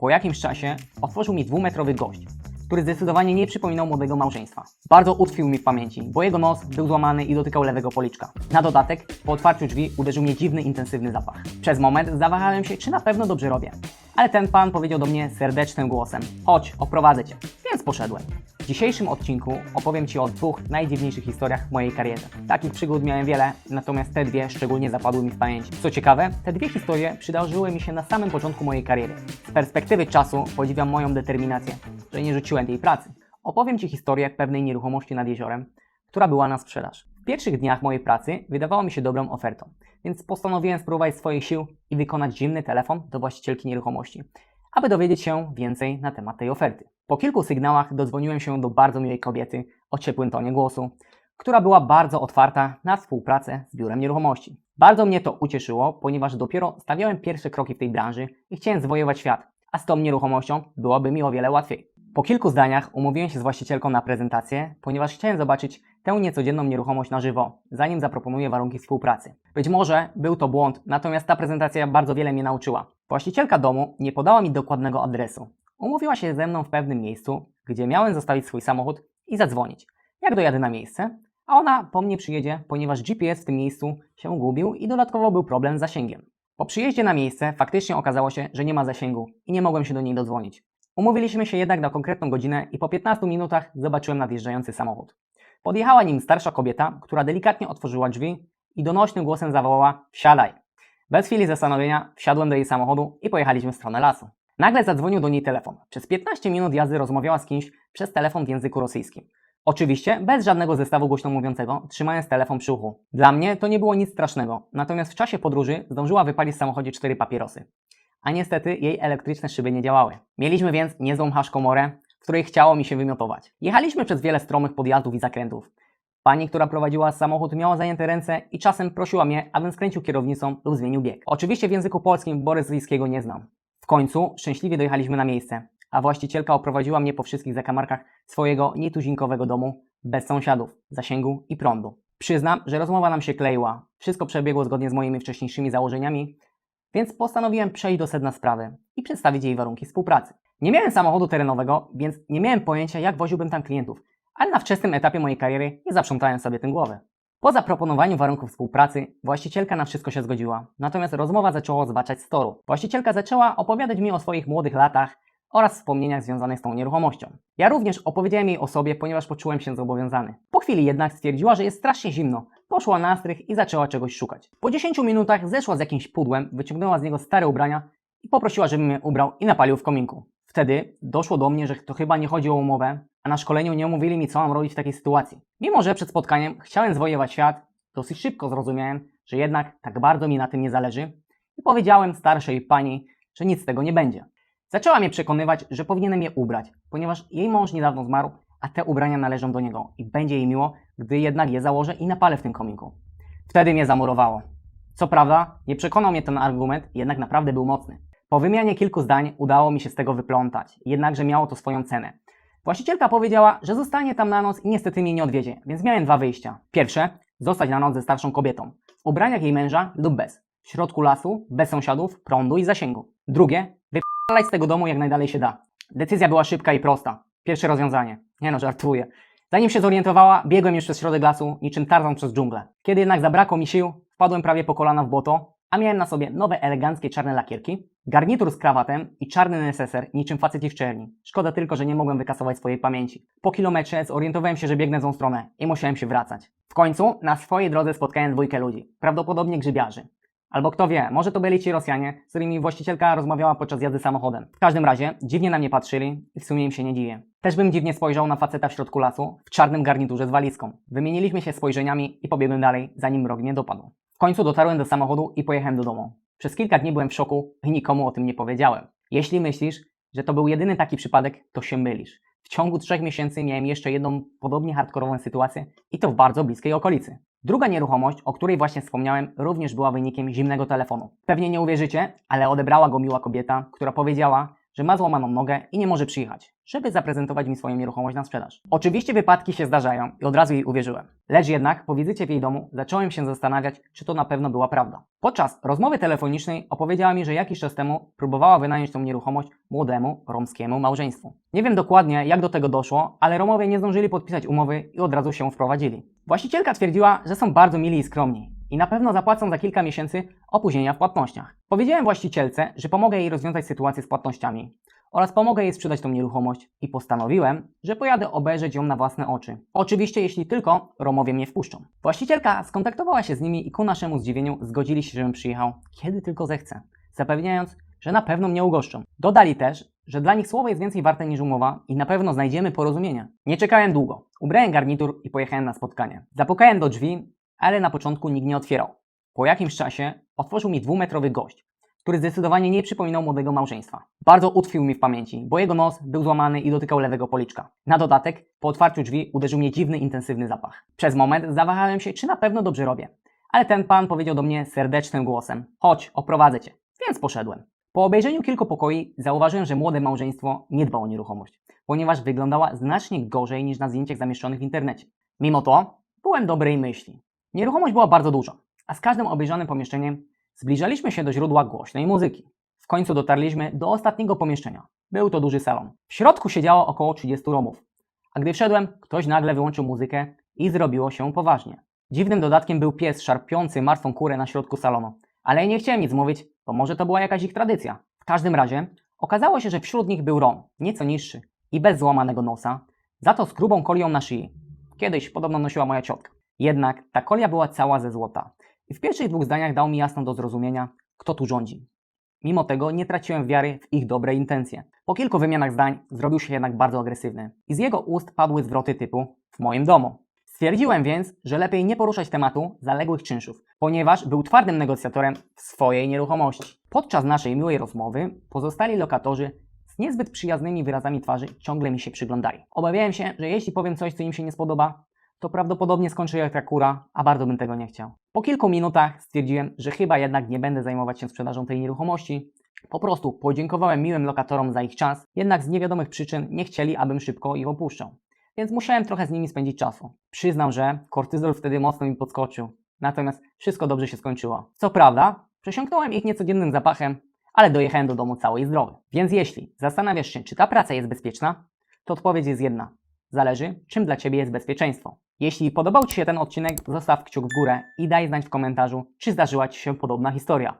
Po jakimś czasie otworzył mi dwumetrowy gość, który zdecydowanie nie przypominał młodego małżeństwa. Bardzo utkwił mi w pamięci, bo jego nos był złamany i dotykał lewego policzka. Na dodatek, po otwarciu drzwi uderzył mnie dziwny, intensywny zapach. Przez moment zawahałem się, czy na pewno dobrze robię. Ale ten pan powiedział do mnie serdecznym głosem: Chodź, oprowadzę cię. Więc poszedłem. Dzisiejszym odcinku opowiem Ci o dwóch najdziwniejszych historiach w mojej karierze. Takich przygód miałem wiele, natomiast te dwie szczególnie zapadły mi w pamięci. Co ciekawe, te dwie historie przydarzyły mi się na samym początku mojej kariery. Z perspektywy czasu podziwiam moją determinację, że nie rzuciłem tej pracy. Opowiem Ci historię pewnej nieruchomości nad jeziorem, która była na sprzedaż. W pierwszych dniach mojej pracy wydawało mi się dobrą ofertą, więc postanowiłem spróbować swoich sił i wykonać zimny telefon do właścicielki nieruchomości, aby dowiedzieć się więcej na temat tej oferty. Po kilku sygnałach dodzwoniłem się do bardzo miłej kobiety o ciepłym tonie głosu, która była bardzo otwarta na współpracę z biurem nieruchomości. Bardzo mnie to ucieszyło, ponieważ dopiero stawiałem pierwsze kroki w tej branży i chciałem zwojować świat, a z tą nieruchomością byłoby mi o wiele łatwiej. Po kilku zdaniach umówiłem się z właścicielką na prezentację, ponieważ chciałem zobaczyć tę niecodzienną nieruchomość na żywo, zanim zaproponuję warunki współpracy. Być może był to błąd, natomiast ta prezentacja bardzo wiele mnie nauczyła. Właścicielka domu nie podała mi dokładnego adresu. Umówiła się ze mną w pewnym miejscu, gdzie miałem zostawić swój samochód i zadzwonić. Jak dojadę na miejsce, a ona po mnie przyjedzie, ponieważ GPS w tym miejscu się gubił i dodatkowo był problem z zasięgiem. Po przyjeździe na miejsce faktycznie okazało się, że nie ma zasięgu i nie mogłem się do niej dodzwonić. Umówiliśmy się jednak na konkretną godzinę i po 15 minutach zobaczyłem nadjeżdżający samochód. Podjechała nim starsza kobieta, która delikatnie otworzyła drzwi i donośnym głosem zawołała: Wsiadaj. Bez chwili zastanowienia wsiadłem do jej samochodu i pojechaliśmy w stronę lasu. Nagle zadzwonił do niej telefon. Przez 15 minut jazdy rozmawiała z kimś przez telefon w języku rosyjskim. Oczywiście bez żadnego zestawu głośno mówiącego, trzymając telefon przy uchu. Dla mnie to nie było nic strasznego, natomiast w czasie podróży zdążyła wypalić w samochodzie cztery papierosy. A niestety jej elektryczne szyby nie działały. Mieliśmy więc niezłą haszkomorę, w której chciało mi się wymiotować. Jechaliśmy przez wiele stromych podjazdów i zakrętów. Pani, która prowadziła samochód, miała zajęte ręce i czasem prosiła mnie, abym skręcił kierownicą lub zmienił bieg. Oczywiście w języku polskim, bo rosyjskiego nie znam. Końcu szczęśliwie dojechaliśmy na miejsce, a właścicielka oprowadziła mnie po wszystkich zakamarkach swojego nietuzinkowego domu, bez sąsiadów, zasięgu i prądu. Przyznam, że rozmowa nam się kleiła. Wszystko przebiegło zgodnie z moimi wcześniejszymi założeniami, więc postanowiłem przejść do sedna sprawy i przedstawić jej warunki współpracy. Nie miałem samochodu terenowego, więc nie miałem pojęcia, jak woziłbym tam klientów, ale na wczesnym etapie mojej kariery nie zaprzątałem sobie tym głowy. Po zaproponowaniu warunków współpracy, właścicielka na wszystko się zgodziła, natomiast rozmowa zaczęła zbaczać z toru. Właścicielka zaczęła opowiadać mi o swoich młodych latach oraz wspomnieniach związanych z tą nieruchomością. Ja również opowiedziałem jej o sobie, ponieważ poczułem się zobowiązany. Po chwili jednak stwierdziła, że jest strasznie zimno, poszła na strych i zaczęła czegoś szukać. Po 10 minutach zeszła z jakimś pudłem, wyciągnęła z niego stare ubrania i poprosiła, żebym je ubrał i napalił w kominku. Wtedy doszło do mnie, że to chyba nie chodzi o umowę, a na szkoleniu nie omówili mi, co mam robić w takiej sytuacji. Mimo, że przed spotkaniem chciałem zwojować świat, dosyć szybko zrozumiałem, że jednak tak bardzo mi na tym nie zależy i powiedziałem starszej pani, że nic z tego nie będzie. Zaczęła mnie przekonywać, że powinienem je ubrać, ponieważ jej mąż niedawno zmarł, a te ubrania należą do niego i będzie jej miło, gdy jednak je założę i napalę w tym kominku. Wtedy mnie zamurowało. Co prawda, nie przekonał mnie ten argument, jednak naprawdę był mocny. Po wymianie kilku zdań udało mi się z tego wyplątać, jednakże miało to swoją cenę. Właścicielka powiedziała, że zostanie tam na noc i niestety mnie nie odwiedzie, więc miałem dwa wyjścia. Pierwsze, zostać na noc ze starszą kobietą, w ubraniach jej męża lub bez, w środku lasu, bez sąsiadów, prądu i zasięgu. Drugie, wypalać z tego domu jak najdalej się da. Decyzja była szybka i prosta. Pierwsze rozwiązanie. Nie no, żartuję. Zanim się zorientowała, biegłem już przez środek lasu, niczym Tarzan przez dżunglę. Kiedy jednak zabrakło mi sił, wpadłem prawie po kolana w błoto, a miałem na sobie nowe, eleganckie czarne lakierki, garnitur z krawatem i czarny neseser, niczym faceci w czerni. Szkoda tylko, że nie mogłem wykasować swojej pamięci. Po kilometrze zorientowałem się, że biegnę w złą stronę i musiałem się wracać. W końcu na swojej drodze spotkałem dwójkę ludzi, prawdopodobnie grzybiarzy. Albo kto wie, może to byli ci Rosjanie, z którymi właścicielka rozmawiała podczas jazdy samochodem. W każdym razie dziwnie na mnie patrzyli i w sumie im się nie dziwię. Też bym dziwnie spojrzał na faceta w środku lasu, w czarnym garniturze z walizką. Wymieniliśmy się spojrzeniami i pobiegłem dalej, zanim mrok mnie dopadł. W końcu dotarłem do samochodu i pojechałem do domu. Przez kilka dni byłem w szoku i nikomu o tym nie powiedziałem. Jeśli myślisz, że to był jedyny taki przypadek, to się mylisz. W ciągu trzech miesięcy miałem jeszcze jedną podobnie hardkorową sytuację i to w bardzo bliskiej okolicy. Druga nieruchomość, o której właśnie wspomniałem, również była wynikiem zimnego telefonu. Pewnie nie uwierzycie, ale odebrała go miła kobieta, która powiedziała, że ma złamaną nogę i nie może przyjechać, żeby zaprezentować mi swoją nieruchomość na sprzedaż. Oczywiście wypadki się zdarzają i od razu jej uwierzyłem. Lecz jednak po wizycie w jej domu zacząłem się zastanawiać, czy to na pewno była prawda. Podczas rozmowy telefonicznej opowiedziała mi, że jakiś czas temu próbowała wynająć tą nieruchomość młodemu romskiemu małżeństwu. Nie wiem dokładnie jak do tego doszło, ale Romowie nie zdążyli podpisać umowy i od razu się wprowadzili. Właścicielka twierdziła, że są bardzo mili i skromni i na pewno zapłacą za kilka miesięcy opóźnienia w płatnościach. Powiedziałem właścicielce, że pomogę jej rozwiązać sytuację z płatnościami oraz pomogę jej sprzedać tą nieruchomość i postanowiłem, że pojadę obejrzeć ją na własne oczy. Oczywiście jeśli tylko Romowie mnie wpuszczą. Właścicielka skontaktowała się z nimi i ku naszemu zdziwieniu zgodzili się, żebym przyjechał kiedy tylko zechcę, zapewniając, że na pewno mnie ugoszczą. Dodali też, że dla nich słowo jest więcej warte niż umowa i na pewno znajdziemy porozumienie. Nie czekałem długo. Ubrałem garnitur i pojechałem na spotkanie. Zapukałem do drzwi, ale na początku nikt nie otwierał. Po jakimś czasie otworzył mi dwumetrowy gość, który zdecydowanie nie przypominał młodego małżeństwa. Bardzo utkwił mi w pamięci, bo jego nos był złamany i dotykał lewego policzka. Na dodatek, po otwarciu drzwi uderzył mnie dziwny, intensywny zapach. Przez moment zawahałem się, czy na pewno dobrze robię. Ale ten pan powiedział do mnie serdecznym głosem: Chodź, oprowadzę cię. Więc poszedłem. Po obejrzeniu kilku pokoi zauważyłem, że młode małżeństwo nie dba o nieruchomość, ponieważ wyglądała znacznie gorzej niż na zdjęciach zamieszczonych w internecie. Mimo to byłem dobrej myśli. Nieruchomość była bardzo duża, a z każdym obejrzanym pomieszczeniem zbliżaliśmy się do źródła głośnej muzyki. W końcu dotarliśmy do ostatniego pomieszczenia. Był to duży salon. W środku siedziało około 30 Romów. A gdy wszedłem, ktoś nagle wyłączył muzykę i zrobiło się poważnie. Dziwnym dodatkiem był pies szarpiący martwą kurę na środku salonu. Ale nie chciałem nic mówić, bo może to była jakaś ich tradycja. W każdym razie okazało się, że wśród nich był Rom, nieco niższy i bez złamanego nosa, za to z grubą kolią na szyi. Kiedyś podobno nosiła moja ciotka. Jednak ta kolia była cała ze złota. I w pierwszych dwóch zdaniach dał mi jasno do zrozumienia, kto tu rządzi. Mimo tego nie traciłem wiary w ich dobre intencje. Po kilku wymianach zdań zrobił się jednak bardzo agresywny i z jego ust padły zwroty typu w moim domu. Stwierdziłem więc, że lepiej nie poruszać tematu zaległych czynszów, ponieważ był twardym negocjatorem w swojej nieruchomości. Podczas naszej miłej rozmowy pozostali lokatorzy z niezbyt przyjaznymi wyrazami twarzy ciągle mi się przyglądali. Obawiałem się, że jeśli powiem coś, co im się nie spodoba, to prawdopodobnie skończy jak ta kura, a bardzo bym tego nie chciał. Po kilku minutach stwierdziłem, że chyba jednak nie będę zajmować się sprzedażą tej nieruchomości. Po prostu podziękowałem miłym lokatorom za ich czas, jednak z niewiadomych przyczyn nie chcieli, abym szybko ich opuszczał. Więc musiałem trochę z nimi spędzić czasu. Przyznam, że kortyzol wtedy mocno mi podskoczył. Natomiast wszystko dobrze się skończyło. Co prawda, przesiąknąłem ich niecodziennym zapachem, ale dojechałem do domu cały i zdrowy. Więc jeśli zastanawiasz się, czy ta praca jest bezpieczna, to odpowiedź jest jedna. Zależy, czym dla Ciebie jest bezpieczeństwo. Jeśli podobał Ci się ten odcinek, zostaw kciuk w górę i daj znać w komentarzu, czy zdarzyła Ci się podobna historia.